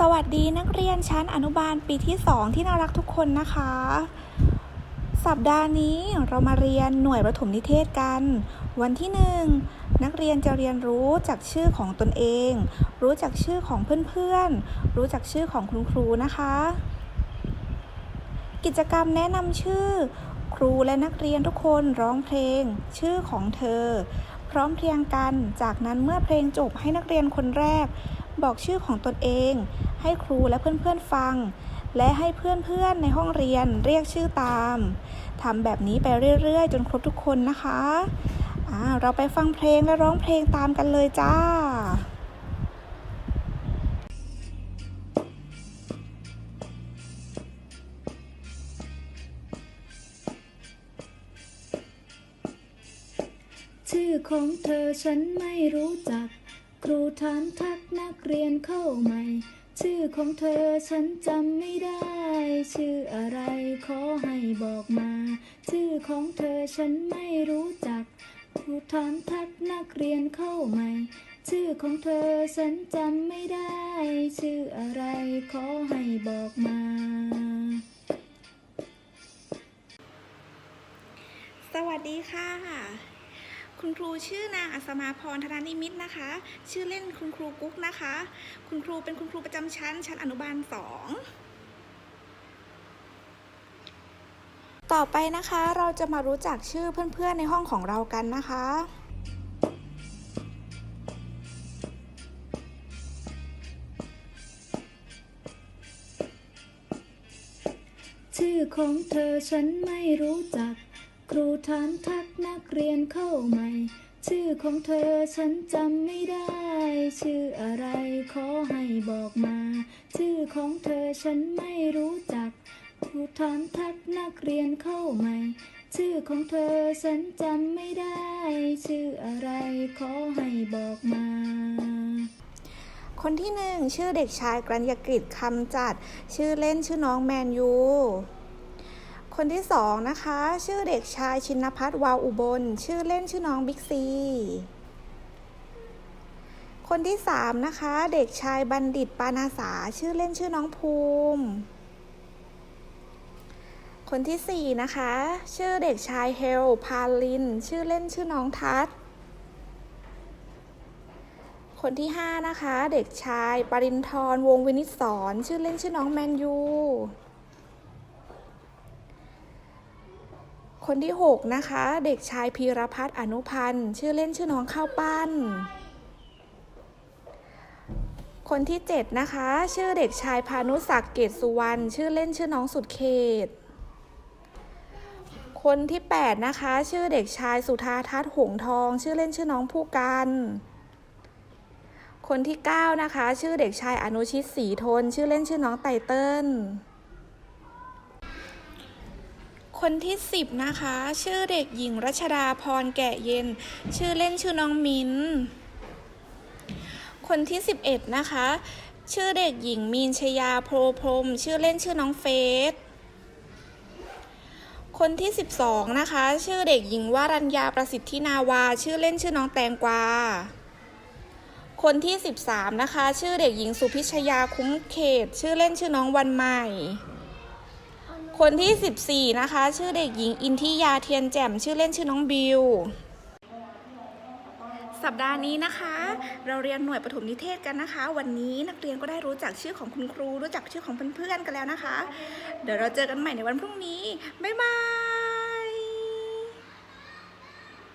สวัสดีนักเรียนชั้นอนุบาลปีที่ 2 ที่น่ารักทุกคนนะคะ สัปดาห์นี้เรามาเรียนหน่วยประถมนิเทศกัน วันที่ 1 นักเรียนจะเรียนรู้จากชื่อของตนเอง รู้จักชื่อของเพื่อนๆ รู้จักชื่อของคุณครูนะคะ กิจกรรมแนะนำชื่อ ครูและนักเรียนทุกคนร้องเพลง ชื่อของเธอ พร้อมเพรียงกัน จากนั้นเมื่อเพลงจบให้นักเรียนคนแรก บอกชื่อของตนเอง ให้ครูและเพื่อนๆฟัง และให้เพื่อนๆในห้องเรียนเรียกชื่อตามทำแบบนี้ไปเรื่อยๆ จนครบทุกคนนะคะอ่าเราไปฟังเพลงและร้องเพลงตามกันเลยจ้าชื่อของเธอฉันไม่รู้จัก ครูถามทักนักเรียนเข้าใหม่ ชื่อของเธอฉันจำไม่ได้ ชื่ออะไรขอให้บอกมา ชื่อของเธอฉันไม่รู้จัก ครูถามทักนักเรียนเข้าใหม่ ชื่อของเธอฉันจำไม่ได้ ชื่ออะไรขอให้บอกมา สวัสดีค่ะ คุณครูชื่อนางอัศมาพรธนานิมิตนะคะ ชื่อเล่นคุณครูกุ๊กนะคะ คุณครูเป็นคุณครูประจำชั้น ชั้นอนุบาลสองต่อไปนะคะเราจะมารู้จักชื่อเพื่อนๆในห้องของเรากันนะคะ ชื่อของเธอฉันไม่รู้จัก ครูถามทักนักเรียนเข้าใหม่ ชื่อของเธอฉันจำไม่ได้ ชื่ออะไรขอให้บอกมา ชื่อของเธอฉันไม่รู้จัก ครูถามทักนักเรียนเข้าใหม่ ชื่อของเธอฉันจำไม่ได้ ชื่ออะไรขอให้บอกมาคนที่หนึ่งชื่อเด็กชายกรัญญกฤษคำจัด ชื่อเล่นชื่อน้องแมนยู คนที่สองนะคะ ชื่อเด็กชายชินพัฒน์วาวอุบล ชื่อเล่นชื่อน้องบิ๊กซี คนที่สามนะคะ เด็กชายบัณฑิตปานาสา ชื่อเล่นชื่อน้องภูมิ คนที่สี่นะคะ ชื่อเด็กชายเฮลพาลิน ชื่อเล่นชื่อน้องทัศน์คนที่5นะคะ เด็กชายปรินทร์วงศ์วินิตสอน ชื่อเล่นชื่อน้องแมนยู คนที่ 6 นะคะ เด็กชายพีรพัฒน์อนุพันธ์ ชื่อเล่นชื่อน้องข้าวปั้น คนที่ 7 นะคะ ชื่อเด็กชายพานุศักดิ์เกตสุวรรณ ชื่อเล่นชื่อน้องสุดเขต คนที่ 8 นะคะ ชื่อเด็กชายสุธาทัศน์หงทอง ชื่อเล่นชื่อน้องผู้กันคนที่ 9 นะคะ ชื่อเด็กชายอนุชิตศรีทน ชื่อเล่นชื่อน้องไตเติ้ล คนที่ 10 นะคะ ชื่อเด็กหญิงรัชดาพรแก่เย็น ชื่อเล่นชื่อน้องมิ้น คนที่ 11 นะคะ ชื่อเด็กหญิงมีนชยาโพรพรม ชื่อเล่นชื่อน้องเฟสคนที่ 12 นะคะ ชื่อเด็กหญิงวรัญญาประสิทธินาวา ชื่อเล่นชื่อน้องแตงกวา คนที่ 13 นะคะ ชื่อเด็กหญิงสุพิชยาคุ้มเขต ชื่อเล่นชื่อน้องวันใหม่ คนที่ 14 นะคะ ชื่อเด็กหญิงอินทิยาเทียนแจ่ม ชื่อเล่นชื่อน้องบิว สัปดาห์นี้นะคะ เราเรียนหน่วยปฐมนิเทศกันนะคะ วันนี้นักเรียนก็ได้รู้จักชื่อของคุณครู รู้จักชื่อของเพื่อนๆกันแล้วนะคะ เดี๋ยวเราเจอกันใหม่ในวันพรุ่งนี้ บ๊ายบาย